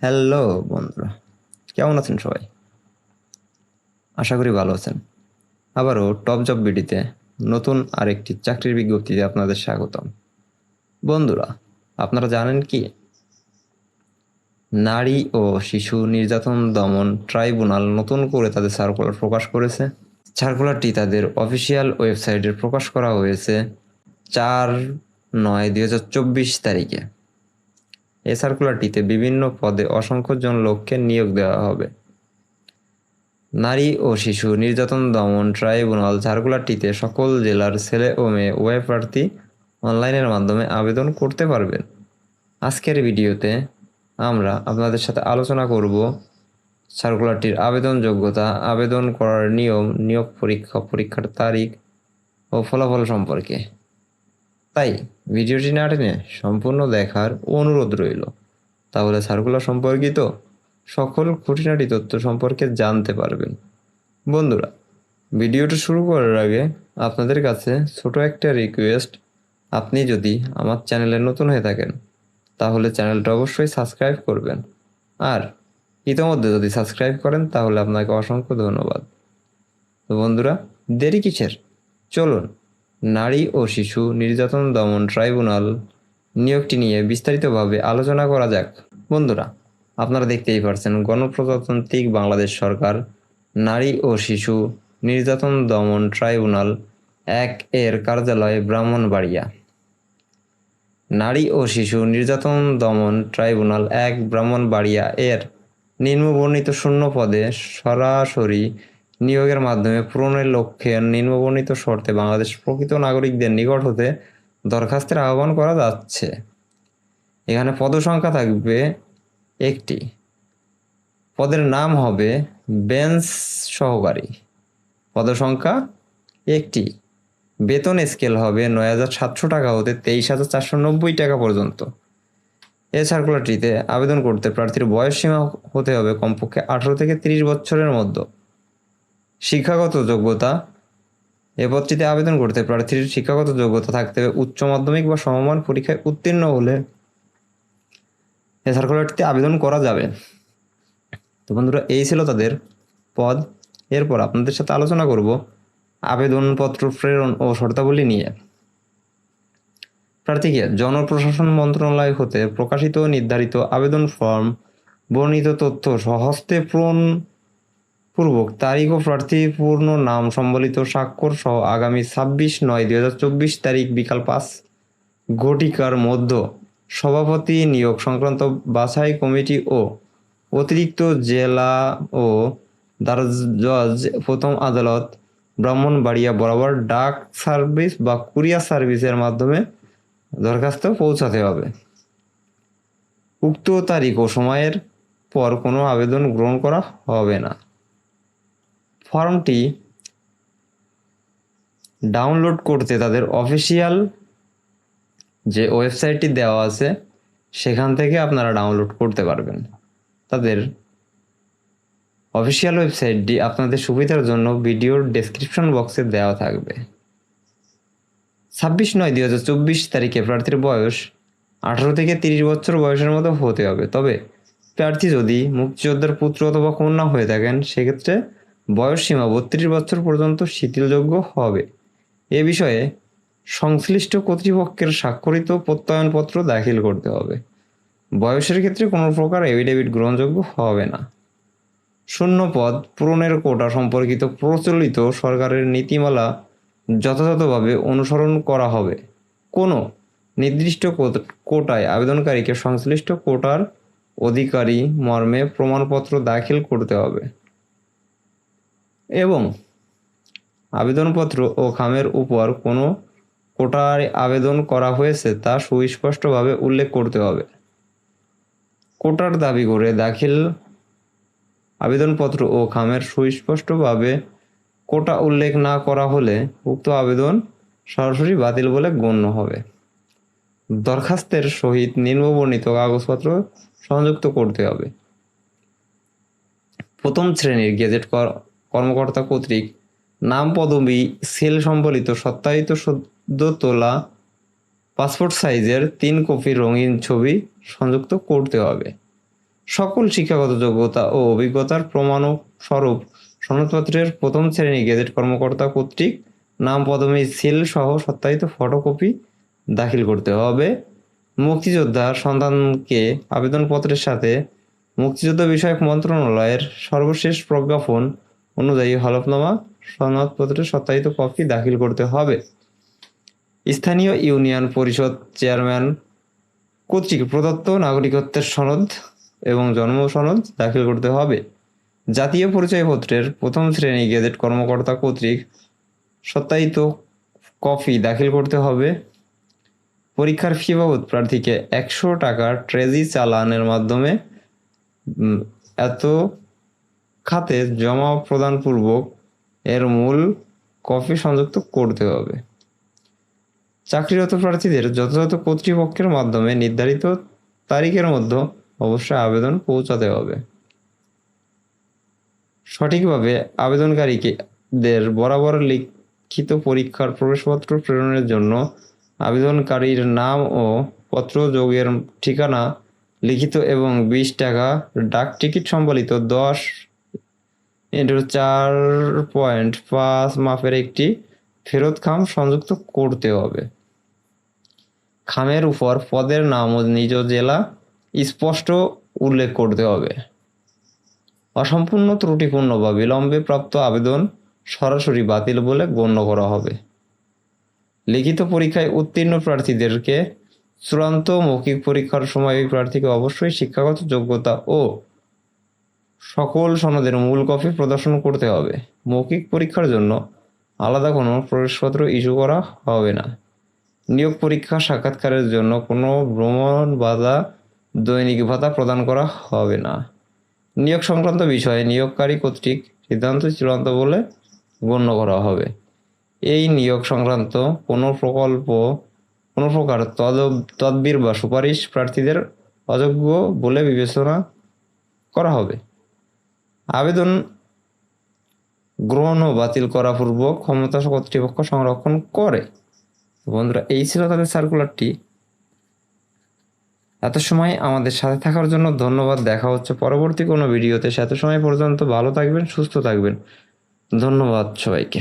Hello বন্ধুরা। কেমন আছেন সবাই? আশা করি ভালো আছেন। আবারও টপ জব বিডিতে নতুন আরেকটি চাকরির বিজ্ঞপ্তিতে আপনাদের স্বাগতম। বন্ধুরা, আপনারা জানেন কি? নারী ও শিশু নির্যাতন দমন ট্রাইব্যুনাল নতুন করে তাদের সার্কুলার প্রকাশ করেছে। সার্কুলারটি তাদের অফিসিয়াল ওয়েবসাইটে প্রকাশ করা হয়েছে চার নয় দুই তারিখে। এই সার্কুলারটিতে বিভিন্ন পদে অসংখ্য জন লোককে নিয়োগ দেওয়া হবে। নারী ও শিশু নির্যাতন দমন ট্রাইব্যুনাল সার্কুলারটিতে সকল জেলার ছেলে ও মেয়ে উভয় প্রার্থী অনলাইনের মাধ্যমে আবেদন করতে পারবেন। আজকের ভিডিওতে আমরা আপনাদের সাথে আলোচনা করব সার্কুলারটির আবেদন যোগ্যতা আবেদন করার নিয়ম, নিয়োগ পরীক্ষা, পরীক্ষার তারিখ ও ফলাফল সম্পর্কে। তাই ভিডিওটি না টেনে সম্পূর্ণ দেখার অনুরোধ রইল। তাহলে সার্কুলার সম্পর্কিত সকল খুঁটিনাটি তথ্য সম্পর্কে জানতে পারবেন। বন্ধুরা, ভিডিওটা শুরু করার আগে আপনাদের কাছে ছোট একটা রিকোয়েস্ট আপনি যদি আমার চ্যানেলে নতুন হয়ে থাকেন, তাহলে চ্যানেলটা অবশ্যই সাবস্ক্রাইব করবেন। আর ইতিমধ্যে যদি সাবস্ক্রাইব করেন, তাহলে আপনাকে অসংখ্য ধন্যবাদ। তো বন্ধুরা, দেরি কিসের? চলুন নারী ও শিশু নির্যাতন দমন ট্রাইব্যুনাল নিয়োগটি নিয়ে বিস্তারিতভাবে আলোচনা করা যাক। বন্ধুরা, আপনারা দেখতেই পারছেন গণপ্রজাতান্ত্রিক বাংলাদেশ সরকার নারী ও শিশু নির্যাতন দমন ট্রাইব্যুনাল এক এর কার্যালয় ব্রাহ্মণবাড়িয়া। নারী ও শিশু নির্যাতন দমন ট্রাইব্যুনাল এক ব্রাহ্মণবাড়িয়া এর নিম্নবর্ণিত শূন্য পদে সরাসরি নিয়োগের মাধ্যমে পূরণের লক্ষ্যে নিম্নবর্ণিত শর্তে বাংলাদেশ প্রকৃত নাগরিকদের নিকট হতে দরখাস্তের আহ্বান করা যাচ্ছে। এখানে পদসংখ্যা থাকবে একটি। পদের নাম হবে বেঞ্চ সহকারী। পদসংখ্যা একটি। বেতন স্কেল হবে নয় হাজার সাতশো টাকা হতে তেইশ হাজার চারশো নব্বই টাকা পর্যন্ত। এই সার্কুলারটিতে আবেদন করতে প্রার্থীর বয়স সীমা হতে হবে কমপক্ষে আঠারো থেকে তিরিশ বছরের মধ্যে। শিক্ষাগত যোগ্যতা। এ পদটিতে আবেদন করতে প্রার্থীর শিক্ষাগত যোগ্যতা থাকতে হবে উচ্চ মাধ্যমিক বা সমমান পরীক্ষায় উত্তীর্ণ হলে। এ সার্কুলারটিতে আবেদন করা যাবে। তো বন্ধুরা, এই ছিল তাদের পদ। এরপর আপনাদের সাথে আলোচনা করব আবেদনপত্র প্রেরণ ও শর্তাবলী নিয়ে। প্রার্থীকে জনপ্রশাসন মন্ত্রণালয় হতে প্রকাশিত নির্ধারিত আবেদন ফর্ম, বর্ণিত তথ্য সহস্তে পূরণ পূর্বক তারিখ ও প্রার্থীর পূর্ণ নাম সম্বলিত স্বাক্ষর সহ আগামী ছাব্বিশ নয় দুই হাজার চব্বিশ তারিখ বিকাল পাঁচ ঘটিকার মধ্য সভাপতি নিয়োগ সংক্রান্ত বাছাই কমিটি ও অতিরিক্ত জেলা ও জজ প্রথম আদালত ব্রাহ্মণবাড়িয়া বরাবর ডাক সার্ভিস বা কুরিয়ার সার্ভিসের মাধ্যমে দরখাস্ত পৌঁছাতে হবে। উক্ত তারিখ ও সময়ের পর কোনো আবেদন গ্রহণ করা হবে না। ফর্মটি ডাউনলোড করতে তাদের অফিসিয়াল যে ওয়েবসাইটটি দেওয়া আছে, সেখান থেকে আপনারা ডাউনলোড করতে পারবেন। তাদের অফিসিয়াল ওয়েবসাইটটি আপনাদের সুবিধার জন্য ভিডিওর ডেসক্রিপশন বক্সে দেওয়া থাকবে। ছাব্বিশ নয় দুই হাজার চব্বিশ তারিখে প্রার্থীর বয়স আঠারো থেকে তিরিশ বছর বয়সের মতো হতে হবে। তবে প্রার্থী যদি মুক্তিযোদ্ধার পুত্র অথবা কন্যা হয়ে থাকেন, সেক্ষেত্রে বয়স সীমা বত্রিশ বছর পর্যন্ত শিথিলযোগ্য হবে। এ বিষয়ে সংশ্লিষ্ট কর্তৃপক্ষের স্বাক্ষরিত প্রত্যয়নপত্র দাখিল করতে হবে। বয়সের ক্ষেত্রে কোনো প্রকার এভিডেভিট গ্রহণযোগ্য হবে না। শূন্য পদ পূরণের কোটা সম্পর্কিত প্রচলিত সরকারের নীতিমালা যথাযথভাবে অনুসরণ করা হবে। কোনো নির্দিষ্ট কোট- কোটায় আবেদনকারীকে সংশ্লিষ্ট কোটার অধিকারী মর্মে প্রমাণপত্র দাখিল করতে হবে। এবং আবেদনপত্র ও খামের উপর কোনো কোটায় আবেদন করা হয়েছে তা সুস্পষ্টভাবে উল্লেখ করতে হবে। কোটার দাবি করে দাখিল আবেদনপত্র ও খামের সুস্পষ্টভাবে কোটা উল্লেখ না করা হলে উক্ত আবেদন সরাসরি বাতিল বলে গণ্য হবে। দরখাস্তের সহিত নিম্নবর্ণিত কাগজপত্র সংযুক্ত করতে হবে। প্রথম শ্রেণির গেজেট কর্মকর্তা কর্তৃক নাম পদবি, সেল সম্বলিত সত্যায়িত সদ্য তোলা পাসপোর্ট সাইজের তিন কপি রঙিন ছবি সংযুক্ত করতে হবে। সকল শিক্ষাগত যোগ্যতা ও অভিজ্ঞতার প্রমাণ স্বরূপ সনদপত্রের প্রথম শ্রেণি গেজেট কর্মকর্তা কর্তৃক নাম পদমে সিল সহ সত্যায়িত ফটোকপি দাখিল করতে হবে। মুক্তিযোদ্ধার সন্তানকে আবেদনপত্রের সাথে মুক্তিযুদ্ধ বিষয়ক মন্ত্রণালয়ের সর্বশেষ প্রজ্ঞাপন অনুযায়ী হলফনামা সনদপত্রের সত্যায়িত কপি দাখিল করতে হবে। স্থানীয় ইউনিয়ন পরিষদ চেয়ারম্যান কর্তৃক প্রদত্ত নাগরিকত্বের সনদ এবং জন্ম সনদ দাখিল করতে হবে। জাতীয় পরিচয়পত্রের প্রথম শ্রেণি গেজেট কর্মকর্তা কর্তৃক সত্যায়িত কপি দাখিল করতে হবে। পরীক্ষার ফি বাবদ প্রার্থীকে একশো টাকা ট্রেজি চালানের মাধ্যমে এত খাতে জমা প্রদানপূর্বক এর মূল কপি সংযুক্ত করতে হবে। চাকরিরত প্রার্থীদের যথাযথ কর্তৃপক্ষের মাধ্যমে নির্ধারিত তারিখের মধ্যে অবশ্যই আবেদন পৌঁছাতে হবে। সঠিকভাবে আবেদনকারীকে দের বরাবর লিখিত পরীক্ষার প্রবেশপত্র প্রেরণের জন্য আবেদনকারীর নাম ও পত্র, যোগের ঠিকানা, লিখিত এবং বিশ টাকা ডাক টিকিট সম্বলিত দশ ইন্টু চার পয়েন্ট। পাঁচ মাপের একটি ফেরত খাম সংযুক্ত করতে হবে। খামের উপর পদের নাম ও নিজ জেলা স্পষ্ট উল্লেখ করতে হবে। অসম্পূর্ণ ত্রুটিপূর্ণ বা বিলম্বে প্রাপ্ত আবেদন সরাসরি বাতিল বলে গণ্য করা হবে। লিখিত পরীক্ষায় উত্তীর্ণ প্রার্থীদেরকে চূড়ান্ত মৌখিক পরীক্ষার সময় প্রার্থীকে অবশ্যই শিক্ষাগত যোগ্যতা ও সকল সনদের মূল কপি প্রদর্শন করতে হবে। মৌখিক পরীক্ষার জন্য আলাদা কোনো প্রবেশপত্র ইস্যু করা হবে না। নিয়োগ পরীক্ষা সাক্ষাৎকারের জন্য কোনো ভ্রমণ বাধা, দৈনিক ভাতা প্রদান করা হবে না। নিয়োগ সংক্রান্ত বিষয়ে নিয়োগকারী কর্তৃক সিদ্ধান্ত চূড়ান্ত বলে গণ্য করা হবে। এই নিয়োগ সংক্রান্ত কোনো প্রকল্প, কোনো প্রকার তদ তদবির বা সুপারিশ প্রার্থীদের অযোগ্য বলে বিবেচনা করা হবে। আবেদন গ্রহণ ও বাতিল করা পূর্বক ক্ষমতা কর্তৃপক্ষ সংরক্ষণ করে। বন্ধুরা, এই ছিল তাদের সার্কুলারটি এত সময় আমাদের সাথে থাকার জন্য ধন্যবাদ। দেখা হচ্ছে পরবর্তী কোনো ভিডিওতে সে এত সময় পর্যন্ত ভালো থাকবেন, সুস্থ থাকবেন। ধন্যবাদ সবাইকে।